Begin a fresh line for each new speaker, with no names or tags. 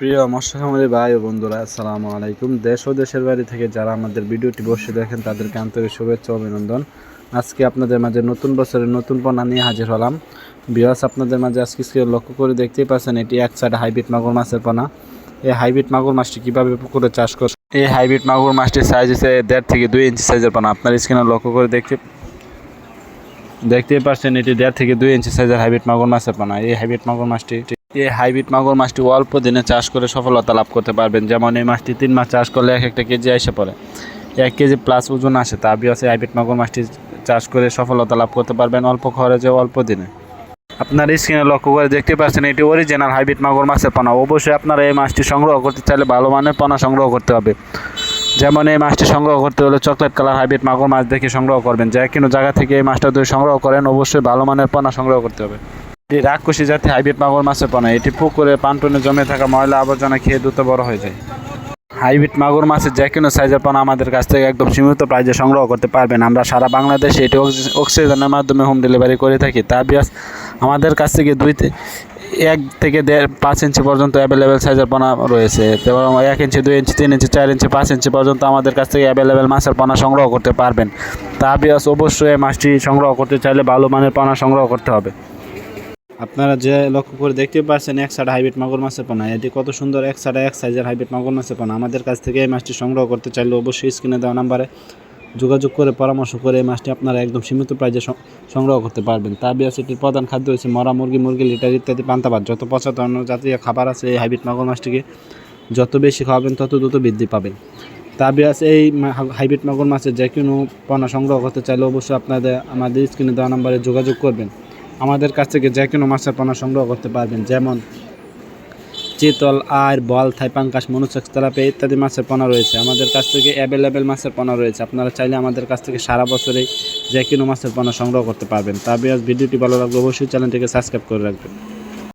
প্রিয় মৎস্য ভাই ও বন্ধুরা, আসসালামু আলাইকুম। দেশ ও দেশের বাড়ি থেকে যারা আমাদের ভিডিওটি বসে দেখেন, তাদেরকে আন্তরিক শুভেচ্ছা অভিনন্দন। আজকে আপনাদের মাঝে নতুন বছরের নতুন পণ্য নিয়ে হাজির হলাম। বিয়াস আপনাদের মাঝে আজকে লক্ষ্য করে দেখতেই পাচ্ছেন, এটি এক সাইড হাইব্রিড মাগুর মাছের পোনা এই হাইব্রিড মাগুর মাছটি কীভাবে পুকুরে চাষ করছে এই হাইব্রিড মাগুর মাছটির সাইজ হচ্ছে দেড় থেকে দুই ইঞ্চি সাইজের পোনা আপনার স্ক্রিনে লক্ষ্য করে দেখতে দেখতেই পাচ্ছেন, এটি দেড় থেকে দুই ইঞ্চি সাইজের হাইব্রিড মাগুর মাছের পোনা এই হাইব্রিড মাগুর মাছটি এই হাইব্রিড মাগুর মাছটি অল্প দিনে চাষ করে সফলতা লাভ করতে পারবেন। যেমন এই মাছটি তিন মাস চাষ করলে এক একটা কেজি এসে পড়ে। এক কেজি প্লাস ওজন আসে। তা আছে, হাইব্রিড মাগুর মাছটি চাষ করে সফলতা লাভ করতে পারবেন অল্প খরচে, অল্প দিনে। আপনার স্ক্রিনে লক্ষ্য করে দেখতে পাচ্ছেন, এটি অরিজিনাল হাইব্রিড মাগুর মাছের পোনা। অবশ্যই আপনারা এই মাছটি সংগ্রহ করতে চাইলে ভালো মানের পোনা সংগ্রহ করতে হবে। যেমন এই মাছটি সংগ্রহ করতে হলে চকলেট কালার হাইব্রিড মাগুর মাছ দেখে সংগ্রহ করবেন। যে কোনো জায়গা থেকে এই মাছটা যদি সংগ্রহ করেন, অবশ্যই ভালো মানের পোনা সংগ্রহ করতে হবে। এটি রাক্ষসী জাতি হাইব্রিড মাগুর মাছের পোনা, এটি পুকুরে পান্টনে জমে থাকা ময়লা আবর্জনা খেয়ে দ্রুত বড় হয়ে যায়। হাইব্রিড মাগুর মাছের যে কোনো সাইজের পোনা আমাদের কাছ থেকে একদম সীমিত প্রাইজে সংগ্রহ করতে পারবেন। আমরা সারা বাংলাদেশে এটি অক্সি- অক্সিজেনের মাধ্যমে হোম ডেলিভারি করে থাকি। তা বিয়াস, আমাদের কাছ থেকে দুই এক থেকে দেড় পাঁচ ইঞ্চি পর্যন্ত অ্যাভেলেবেল সাইজের পোনা রয়েছে। এবং এক ইঞ্চি, দুই ইঞ্চি, তিন ইঞ্চি, চার ইঞ্চি, পাঁচ ইঞ্চি পর্যন্ত আমাদের কাছ থেকে অ্যাভেলেবেল মাছের পোনা সংগ্রহ করতে পারবেন। তা বিয়াস, অবশ্যই মাছটি সংগ্রহ করতে চাইলে ভালো মানের পোনা সংগ্রহ করতে হবে। আপনারা যে লক্ষ্য করে দেখতে পাচ্ছেন, এক সাইড হাইব্রিড মাগুর মাছের পোনা। এটি কত সুন্দর, এক সাইডে এক সাইজের হাইব্রিড মাগুর মাছের পোনা। আমাদের কাছ থেকে এই মাছটি সংগ্রহ করতে চাইলে অবশ্যই স্ক্রিনে দেওয়া নাম্বারে যোগাযোগ করে, পরামর্শ করে এই মাছটি আপনারা একদম সীমিত প্রাইজে সংগ্রহ করতে পারবেন। তা বিয়াস এটির প্রধান খাদ্য হচ্ছে মরা মুরগি মুরগি, লিটার ইত্যাদি, পান্তাবাদ। যত পচা ধরনের জাতীয় খাবার আছে এই হাইব্রিড মাগুর মাছটিকে যত বেশি খাওয়াবেন, তত দ্রুত বৃদ্ধি পাবেন। তা বিয়াস এই হাইব্রিড মাগুর মাছের যে কোনো পণ্য সংগ্রহ করতে চাইলে অবশ্যই আপনাদের আমাদের স্ক্রিনে দেওয়া নাম্বারে যোগাযোগ করবেন। আমাদের কাছ থেকে যে কোনো মাছের পোনা সংগ্রহ করতে পারবেন, যেমন চিতল আর বল থাইপাঙ্কাস মনুচক্স তেলাপে ইত্যাদি মাছের পোনা রয়েছে। আমাদের কাছ থেকে অ্যাভেলেবেল মাছের পোনা রয়েছে। আপনারা চাইলে আমাদের কাছ থেকে সারা বছরেই যে কোনো মাছের পোনা সংগ্রহ করতে পারবেন। তবে আজ ভিডিওটি ভালো লাগলে অবশ্যই চ্যানেলটিকে সাবস্ক্রাইব করে রাখবেন।